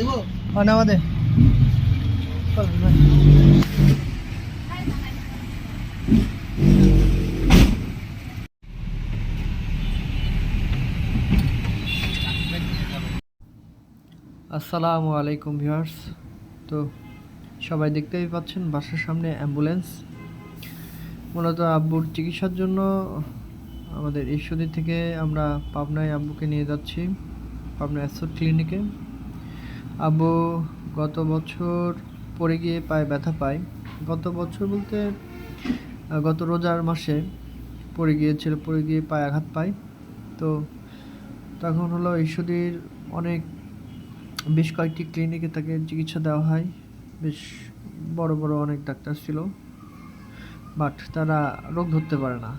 হ্যাঁ আসসালামু আলাইকুম, ভিউয়ার্স। তো, সবাই দেখতেই পাচ্ছেন বাসার সামনে অ্যাম্বুলেন্স। মূলত আব্বুর চিকিৎসার জন্য আমাদের ঈশ্বরী থেকে আমরা পাবনায় আব্বুকে নিয়ে যাচ্ছি, পাবনা অ্যাসোড ক্লিনিকে। আব্বু, গত বছর পড়ে গিয়ে পায়ে ব্যথা পায়। গত বছর বলতে গত রোজার মাসে পড়ে গিয়েছিল, পড়ে গিয়ে পায়ে আঘাত পায়। তো তখন হলো ঈশ্বরীর অনেক, বেশ কয়েকটি ক্লিনিকে তাকে চিকিৎসা দেওয়া হয়। বেশ বড় বড় অনেক ডাক্তার ছিল। বাট তারা রোগ ধরতে পারে না।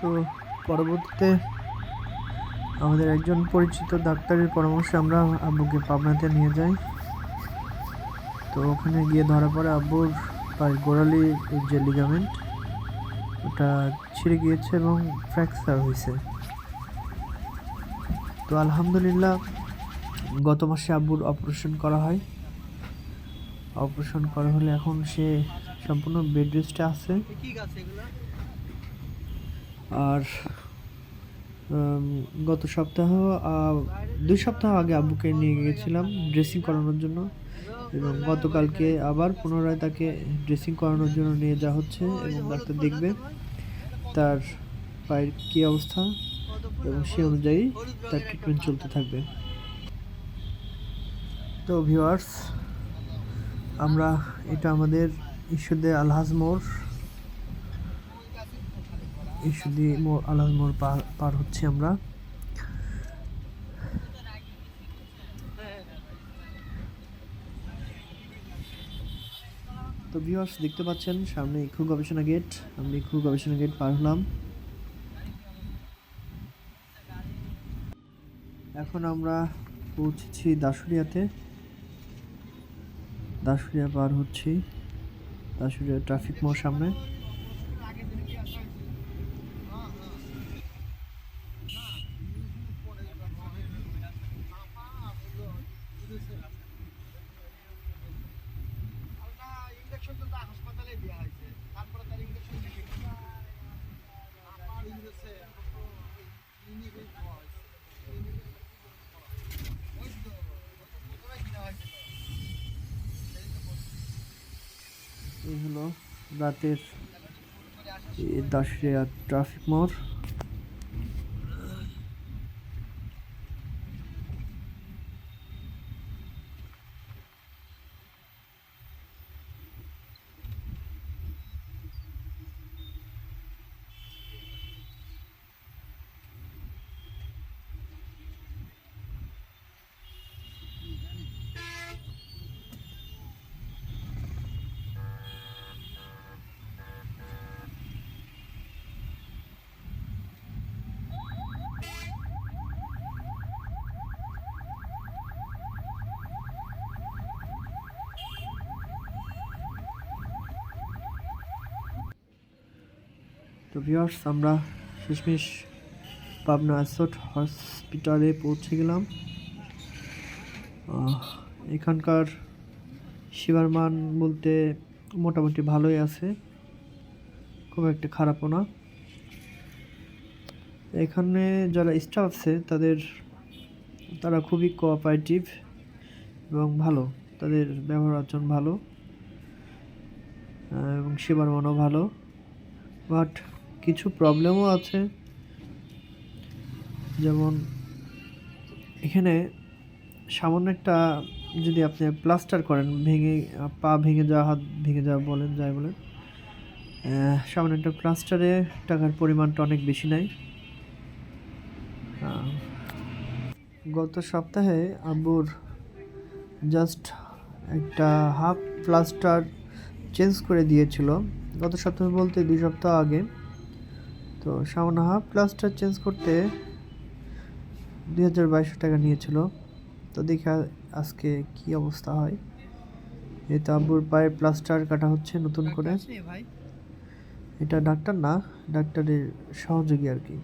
তো পরবর্তীতে আমাদের একজন পরিচিত ডাক্তারের পরামর্শে আমরা আব্বুকে পাবনাতে নিয়ে যাই। তো ওখানে গিয়ে ধরা পড়ে আব্বুর পায়ের গোড়ালি যে লিগামেন্ট ওটা ছিঁড়ে গিয়েছে এবং ফ্র্যাকচার হয়েছে। তো আলহামদুলিল্লাহ, গত মাসে আব্বুর অপারেশন করা হয়। অপারেশন করা হলে এখন সে সম্পূর্ণ বেড রেস্টে আছে। আর গত সপ্তাহ দুই সপ্তাহ আগে আব্বুকে নিয়ে গিয়েছিলাম ড্রেসিং করানোর জন্য এবং গতকালকে আবার পুনরায় তাকে ড্রেসিং করানোর জন্য নিয়ে যাওয়া হচ্ছে এবং ডাক্তার দেখবে তার পায়ের কী অবস্থা এবং সে অনুযায়ী তার ট্রিটমেন্ট চলতে থাকবে। তো ভিউয়ার্স আমরা এটা আমাদের ঈশ্বরদে আলহাজ মোড়। ঈশ্বরদী মোড় আলহাজ মোড় পার পার হচ্ছে আমরা। তো ভিউয়ার্স দেখতে পাচ্ছেন, সামনে ইক্ষু গবেষণা গেট আমি ইক্ষু গবেষণা গেট পার হলাম। এখন আমরা পৌঁছেছি দাসুরিয়াতে দাসুরিয়া পার হচ্ছি। দাসুরিয়া ট্রাফিক মোড় সামনে। রাতের দাসুরিয়া ট্রাফিক মোড়। তো ভিউয়ার্স, আমরা শেষমেশ পাবনা অ্যাসট হসপিটালে পৌঁছে গেলাম। এখানকার সেবার মান বলতে মোটামুটি ভালোই আছে। খুব একটা খারাপও না। এখানে যারা স্টাফ আছে, তাদের, তারা খুবই কোঅপারেটিভ এবং ভালো। তাদের ব্যবহার আচরণ ভালো। এবং সেবার মানও ভালো। বাট কিছু প্রবলেমও আছে। যেমন এখানে সামান্য একটা যদি আপনি প্লাস্টার করেন ভেঙে পা ভেঙে যাওয়া হাত ভেঙে যাওয়া বলেন যাই বলেন সামান্য একটা প্লাস্টারে টাকার পরিমাণটা অনেক বেশি আহ, গত সপ্তাহে আব্বুর জাস্ট একটা হাফ প্লাস্টার চেঞ্জ করে দিয়েছিল। গত সপ্তাহে বলতে দুই সপ্তাহ আগে। তো সামান্য হাফ প্লাস্টার চেঞ্জ করতে দুই হাজার বাইশশো টাকা নিয়েছিল। তো দেখি আজকে কি অবস্থা হয়। এই তো আব্বুর পায়ে প্লাস্টার কাটা হচ্ছে নতুন করে। এটা ডাক্তার না ডাক্তারের সহযোগী আর কি।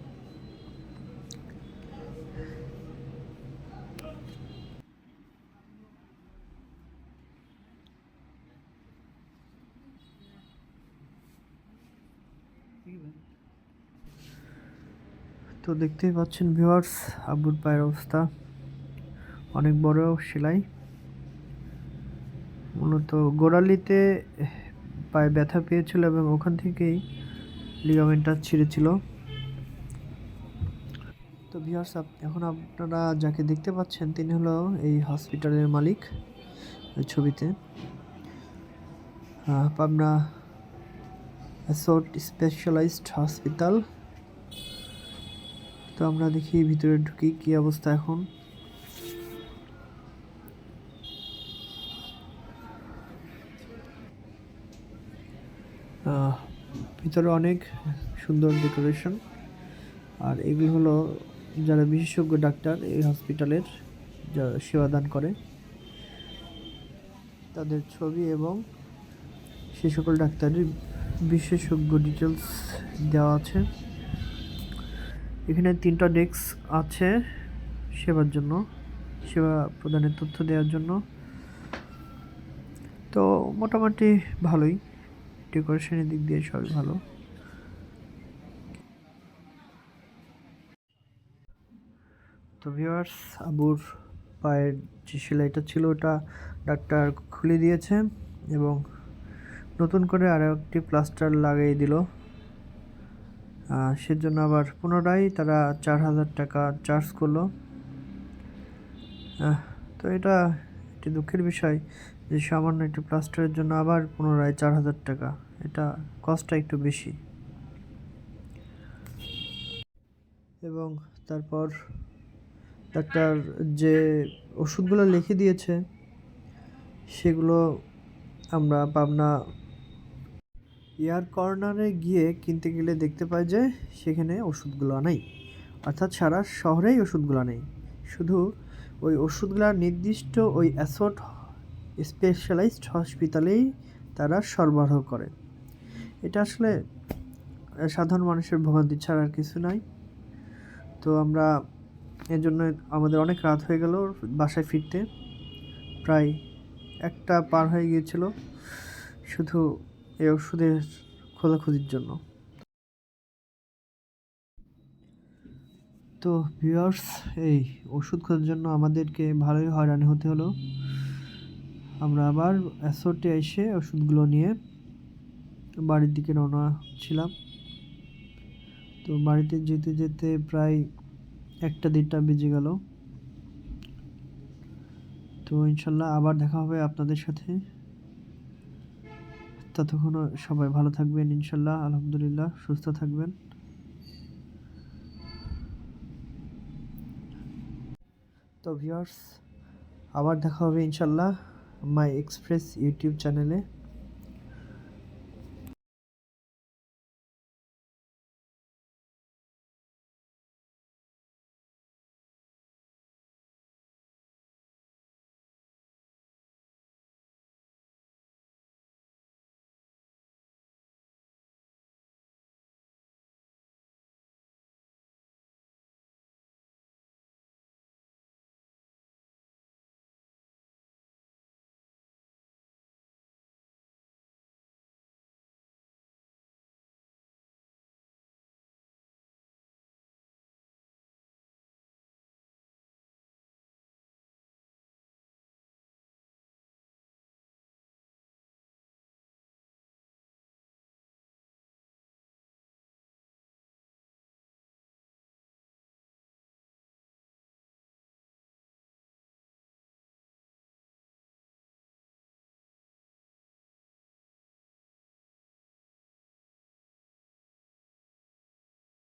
তো দেখতেই পাচ্ছেন ভিউয়ার্স আব্বুর পায়ের অবস্থা। অনেক বড় সেলাই। মূলত গোড়ালিতে পায়ে ব্যথা পেয়েছিল এবং ওখান থেকেই লিগামেন্টটা ছিঁড়েছিল। তো ভিউয়ার্স এখন আপনারা যাকে দেখতে পাচ্ছেন, তিনি হলো এই হসপিটালের মালিক ছবিতে। পাবনা অ্যাসোট স্পেশালাইজড হসপিটাল। তো আমরা দেখি ভিতরে ঢুকি, কি অবস্থা এখন? ভিতরে অনেক সুন্দর ডেকোরেশন আর এগুলো হলো যারা বিশেষজ্ঞ ডাক্তার এই হসপিটালের যারা সেবাদান করে, তাদের ছবি এবং সে সকল ডাক্তারের বিশেষজ্ঞ ডিটেলস দেওয়া আছে। এখানে তিনটা ডেস্ক আছে সেবার জন্য, সেবা প্রদানের তথ্য দেওয়ার জন্য। তো মোটামুটি ভালোই, ডেকোরেশনের দিক দিয়ে সবই ভালো। তো ভিউয়ার্স, আবুর পায়ের যে সেলাইটা ছিল ওটা ডাক্তার খুলে দিয়েছে এবং নতুন করে আরও একটি প্লাস্টার লাগিয়ে দিল। সেজন্য আবার পুনরায় তারা চার হাজার টাকা চার্জ করল। তো এটা একটি দুঃখের বিষয় যে সামান্য একটি প্লাস্টারের জন্য আবার পুনরায় চার হাজার টাকা, এটা কস্টটা একটু বেশি। এবং তারপর ডাক্তার যে ওষুধগুলো লিখে দিয়েছে, সেগুলো আমরা পাবনা এয়ার কর্নারে গিয়ে কিনতে গেলে দেখতে পাই যে সেখানে ওষুধগুলো নেই। অর্থাৎ সারা শহরেই ওষুধগুলো নেই। শুধু ওই ওষুধগুলো নির্দিষ্ট ওই অ্যাসোট স্পেশালাইজড হসপিটালেই তারা সরবরাহ করে। এটা আসলে সাধারণ মানুষের ভোগান্তি ছাড়া আর কিছু নাই। তো আমরা এর জন্য আমাদের অনেক রাত হয়ে গেল বাসায় ফিরতে। প্রায় একটা পার হয়ে গিয়েছিল। শুধু এই ওষুধের খোঁজাখুঁজির জন্য। তো ভিউয়ার্স এই ওষুধ খোঁজার জন্য আমাদেরকে ভালোই হয়রানি হতে হলো। আমরা আবার অ্যাসোটে এসে ওষুধগুলো নিয়ে বাড়ির দিকে রওনা ছিলাম। তো বাড়িতে যেতে যেতে প্রায় একটা দেড়টা বেজে গেল। তো ইনশাল্লাহ আবার দেখা হবে আপনাদের সাথে। ততক্ষণও সবাই ভালো থাকবেন, ইনশাল্লাহ, আলহামদুলিল্লাহ, সুস্থ থাকবেন। তো ভিউয়ার্স, আবার দেখা হবে ইনশাল্লাহ, মাই এক্সপ্রেস ইউটিউব চ্যানেলে।